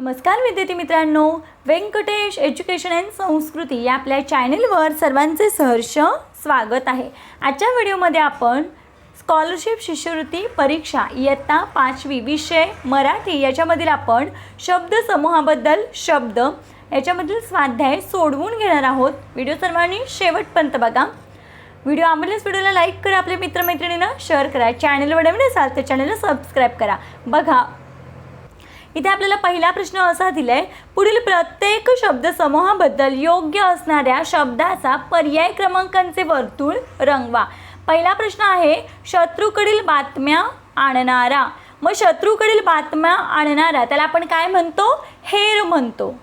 नमस्कार विद्यार्थी मित्रांनो. व्यंकटेश एज्युकेशन अँड संस्कृती या आपल्या चॅनेलवर सर्वांचे सहर्ष स्वागत आहे. आजच्या व्हिडिओमध्ये आपण स्कॉलरशिप शिष्यवृत्ती परीक्षा इयत्ता पाचवी विषय मराठी याच्यामधील आपण शब्द समूहाबद्दल शब्द याच्यामधील स्वाध्याय सोडवून घेणार आहोत. व्हिडिओ सर्वांनी शेवटपर्यंत बघा. व्हिडिओ आवडल्यास व्हिडिओला लाईक करा आपल्या मित्रमैत्रिणींना शेअर करा. चॅनलवर नवीन असाल तर चॅनलला सबस्क्राईब करा. बघा इथे आपल्याला पहिला प्रश्न असा दिलाय पुढील प्रत्येक शब्दसमूहाबद्दल योग्य असणाऱ्या शब्दाचा पर्याय क्रमांकांचे वर्तुळ रंगवा. पहिला प्रश्न आहे शत्रूकडील बातम्या आणणारा. मग शत्रूकडील बातम्या आणणारा त्याला आपण काय म्हणतो? हेर म्हणतो.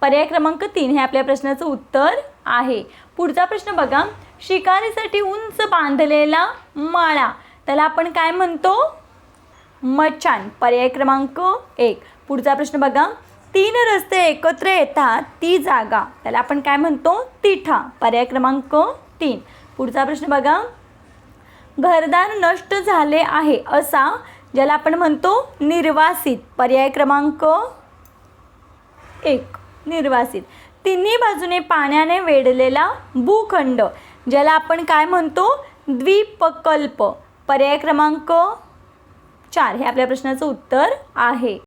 पर्याय क्रमांक तीन हे आपल्या प्रश्नाचं उत्तर आहे. पुढचा प्रश्न बघा शिकारीसाठी उंच बांधलेला माळा त्याला आपण काय म्हणतो? मचान पर्याय क्रमांक एक. पुढचा प्रश्न बघा. तीन रस्ते एकत्र येतात ती जागा. त्याला आपण काय म्हणतो? तिठा. पर्याय क्रमांक तीन. पुढचा प्रश्न बघा. घरदार नष्ट झाले आहे असा ज्याला आपण म्हणतो निर्वासित. पर्याय क्रमांक एक. निर्वासित. तिन्ही बाजूने पाण्याने वेढलेला भूखंड ज्याला आपण काय म्हणतो? द्वीपकल्प. पर्याय क्रमांक चार हे आपल्या प्रश्नाचं उत्तर आहे.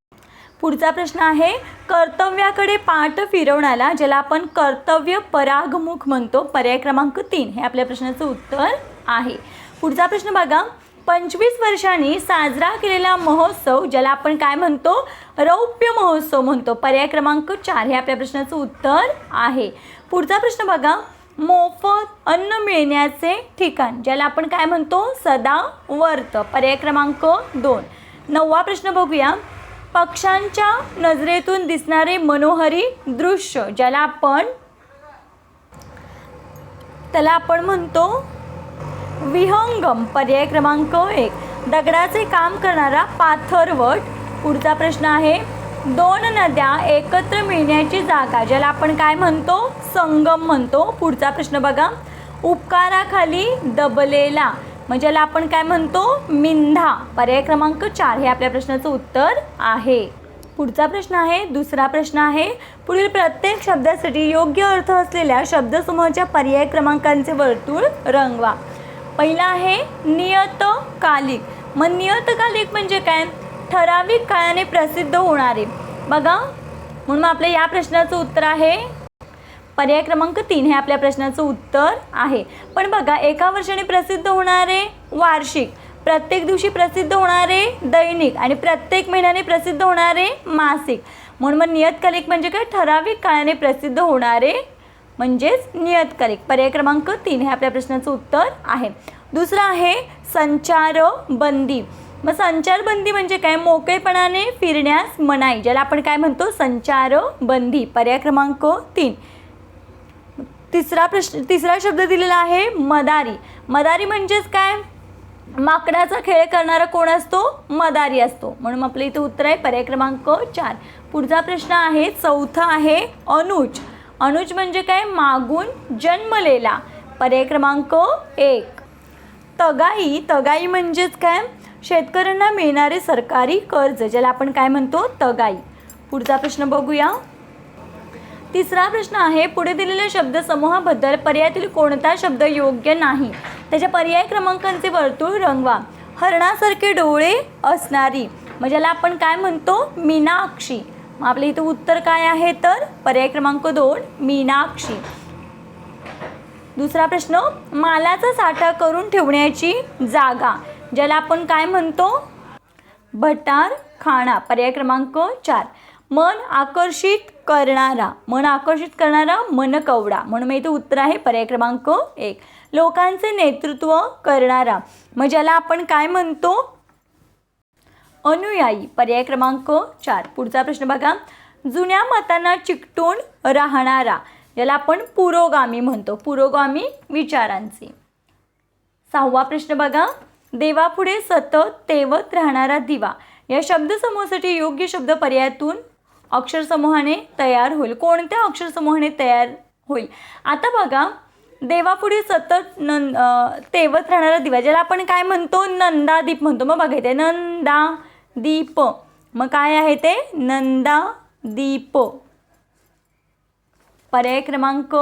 पुढचा प्रश्न आहे कर्तव्याकडे पाठ फिरवण्याला ज्याला आपण कर्तव्य परागमुख म्हणतो पर्याय क्रमांक तीन हे आपल्या प्रश्नाचं उत्तर आहे. पुढचा प्रश्न बघा पंचवीस वर्षांनी साजरा केलेला महोत्सव ज्याला आपण काय म्हणतो? रौप्य महोत्सव म्हणतो. पर्याय क्रमांक चार हे आपल्या प्रश्नाचं उत्तर आहे. पुढचा प्रश्न बघा मोफत अन्न मिळण्याचे ठिकाण ज्याला आपण काय म्हणतो? सदा वर्त पर्याय क्रमांक दोन. नववा प्रश्न बघूया. पक्ष्यांच्या नजरेतून दिसणारे मनोहरी दृश्य ज्याला आपण त्याला आपण म्हणतो विहंगम. पर्याय क्रमांक एक. दगडाचे काम करणारा पाथरवट. पुढचा प्रश्न आहे. दोन नद्या एकत्र मिळण्याची जागा ज्याला आपण काय म्हणतो? संगम म्हणतो. पुढचा प्रश्न बघा. उपकाराखाली दबलेला मग ज्याला आपण काय म्हणतो? मिंधा. पर्याय क्रमांक चार हे आपल्या प्रश्नाचं उत्तर आहे. पुढचा प्रश्न आहे दुसरा प्रश्न आहे. पुढील प्रत्येक शब्दासाठी योग्य अर्थ असलेल्या शब्दसमूहाच्या पर्याय क्रमांकांचे वर्तुळ रंगवा. पहिला आहे नियतकालिक. मग नियतकालिक म्हणजे काय? ठराविक काळाने प्रसिद्ध होणारे. बघा म्हणून मग आपल्या या प्रश्नाचं उत्तर आहे. पर्याय क्रमांक तीन हे आपल्या प्रश्नाचं उत्तर आहे. पण बघा एका वर्षाने प्रसिद्ध होणारे वार्षिक प्रत्येक दिवशी प्रसिद्ध होणारे दैनिक आणि प्रत्येक महिन्याने प्रसिद्ध होणारे मासिक. म्हणून मग नियतकालिक म्हणजे काय? ठराविक काळाने प्रसिद्ध होणारे म्हणजेच नियतकालिक पर्याय क्रमांक तीन हे आपल्या प्रश्नाचं उत्तर आहे. दुसरं आहे संचारबंदी. मग संचारबंदी म्हणजे काय? मोकळेपणाने फिरण्यास मनाई ज्याला आपण काय म्हणतो? संचारबंदी. पर्याय क्रमांक तीन. तिसरा प्रश्न तिसरा शब्द दिलेला आहे मदारी. मदारी म्हणजेच काय? माकडाचा खेळ करणारा कोण असतो? मदारी असतो. म्हणून आपलं इथं उत्तर आहे पर्याय क्रमांक चार. पुढचा प्रश्न आहे चौथा आहे अनुज. अनुज म्हणजे काय? मागून जन्मलेला. पर्याय क्रमांक एक. तगाई. तगाई म्हणजेच काय? शेतकऱ्यांना मिळणारे सरकारी कर्ज ज्याला आपण काय म्हणतो? तगाई. पुढचा प्रश्न बघूया. तिसरा प्रश्न आहे पुढे दिलेल्या शब्दसमूहाबद्दल पर्यायातील कोणता शब्द योग्य नाही? त्याच्या पर्याय क्रमांकांचे वर्तुळ रंगवा. हरणासारखे डोळे असणारी मग ज्याला आपण काय म्हणतो? मीनाक्षी. मग आपल्या इथं उत्तर काय आहे तर? पर्याय क्रमांक दोन मीनाक्षी. दुसरा प्रश्न मालाचा साठा करून ठेवण्याची जागा. ज्याला आपण काय म्हणतो? भटार खाणा पर्याय क्रमांक चार. मन आकर्षित करणारा मन आकर्षित करणारा मनकवडा. म्हणून मग इथे उत्तर आहे पर्याय क्रमांक एक. लोकांचे नेतृत्व करणारा. मग ज्याला आपण काय म्हणतो? अनुयायी पर्याय क्रमांक चार. पुढचा प्रश्न बघा. जुन्या मतांना चिकटून राहणारा ज्याला आपण पुरोगामी म्हणतो. पुरोगामी विचारांचे. सहावा प्रश्न बघा. देवापुढे सतत तेवत राहणारा दिवा. या शब्दसमूहासाठी योग्य शब्द पर्यायातून अक्षरसमूहाने तयार होईल. कोणत्या अक्षरसमूहाने तयार होईल? आता बघा देवापुढे सतत नं तेवत राहणारा दिवा ज्याला आपण काय म्हणतो? नंदादीप म्हणतो. मग बघायचं नंदा दीप मग काय आहे ते? नंदा दीप पर्याय क्रमांक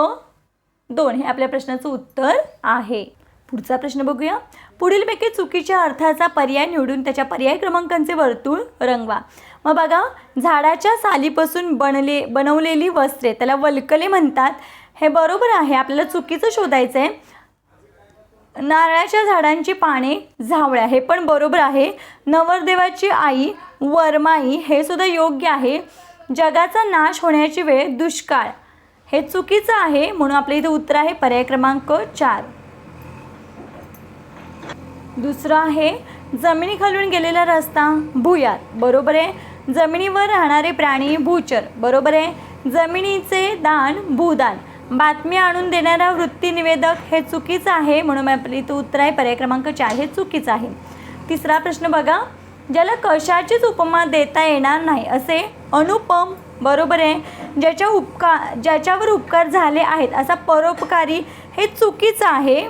दोन हे आपल्या प्रश्नाचं उत्तर आहे. पुढचा प्रश्न बघूया. पुढीलपैकी चुकीच्या अर्थाचा पर्याय निवडून त्याच्या पर्याय क्रमांकांचे वर्तुळ रंगवा. मग बघा झाडाच्या सालीपासून बनले बनवलेली वस्त्रे त्याला वल्कले म्हणतात. हे बरोबर आहे आपल्याला चुकीचं शोधायचं आहे नारळाच्या झाडांची पाने झावळ्या हे पण बरोबर आहे. नवरदेवाची आई वरमाई हे सुद्धा योग्य आहे. जगाचा नाश होण्याची वेळ दुष्काळ. हे चुकीचं आहे म्हणून आपल्या इथे उत्तर आहे पर्याय क्रमांक चार. दुसरं आहे जमिनीखालून गेलेला रस्ता भूयार बरोबर आहे? जमिनीवर राहणारे प्राणी भूचर बरोबर आहे? जमिनीचे दान भूदान. बातमी आणून देणारा वृत्तीनिवेदक हे चुकीचं आहे म्हणून आपली तो उत्तर आहे. पर्याय क्रमांक चार हे चुकीचं आहे. तिसरा प्रश्न बघा. ज्याला कशाचीच उपमा देता येणार नाही असे अनुपम बरोबर आहे? ज्याच्या उपकार ज्याच्यावर उपकार झाले आहेत असा परोपकारी हे चुकीचं आहे.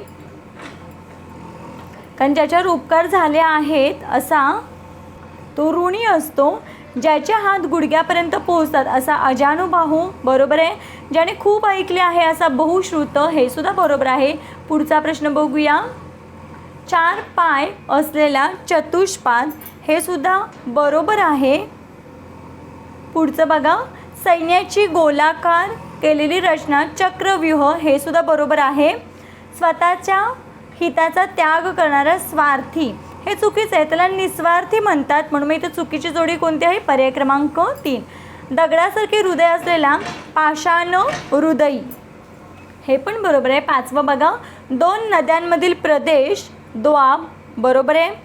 कारण ज्याच्यावर उपकार झाले आहेत असा तो ऋणी असतो ज्याचे हात गुडघ्यापर्यंत पोहोचतात असा अजानुबाहू बरोबर आहे. ज्याने खूप ऐकले आहे असा बहुश्रुत हे सुद्धा बरोबर आहे. पुढचा प्रश्न बघूया. चार पाय असलेला चतुष्पाद हे सुद्धा बरोबर आहे. पुढचं बघा. सैन्याची गोलाकार केलेली रचना चक्रव्यूह हे सुद्धा बरोबर आहे. स्वतःच्या हिताचा त्याग करणारा स्वार्थी. हे चुकीचं आहे. त्याला निस्वार्थी म्हणतात. म्हणून मग इथे चुकीची जोडी कोणती आहे? पर्याय क्रमांक तीन. दगडासारखे हृदय असलेला पाषाण हृदयी. हे पण बरोबर आहे. पाचवं बघा. दोन नद्यांमधील प्रदेश द्वाब. बरोबर आहे.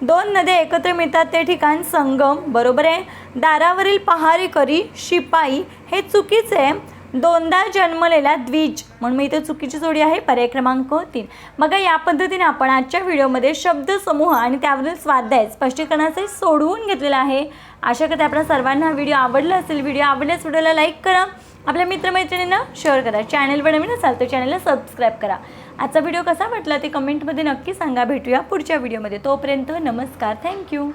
दोन नद्या एकत्र मिळतात ते ठिकाण. संगम. बरोबर आहे. दारावरील पहारेकरी शिपाई. हे चुकीचे आहे. दोनदा जन्मलेला द्विज. म्हणून मी इथे चुकीची जोडी आहे पर्याय क्रमांक तीन. बघा या पद्धतीने आपण आजच्या व्हिडिओमध्ये शब्दसमूह आणि त्यावरील स्वाध्याय स्पष्टीकरणाचे सोडवून घेतलेला आहे. आशा करते आपल्या सर्वांना हा व्हिडिओ आवडला असेल. व्हिडिओ आवडल्यास व्हिडिओला लाईक करा. आपल्या मित्रमैत्रिणींना शेअर करा. चॅनलवर नवीन असाल तर चॅनलला सबस्क्राईब करा. आजचा व्हिडिओ कसा वाटला ते कमेंटमध्ये नक्की सांगा. भेटूया पुढच्या व्हिडिओमध्ये. तोपर्यंत नमस्कार. थँक्यू.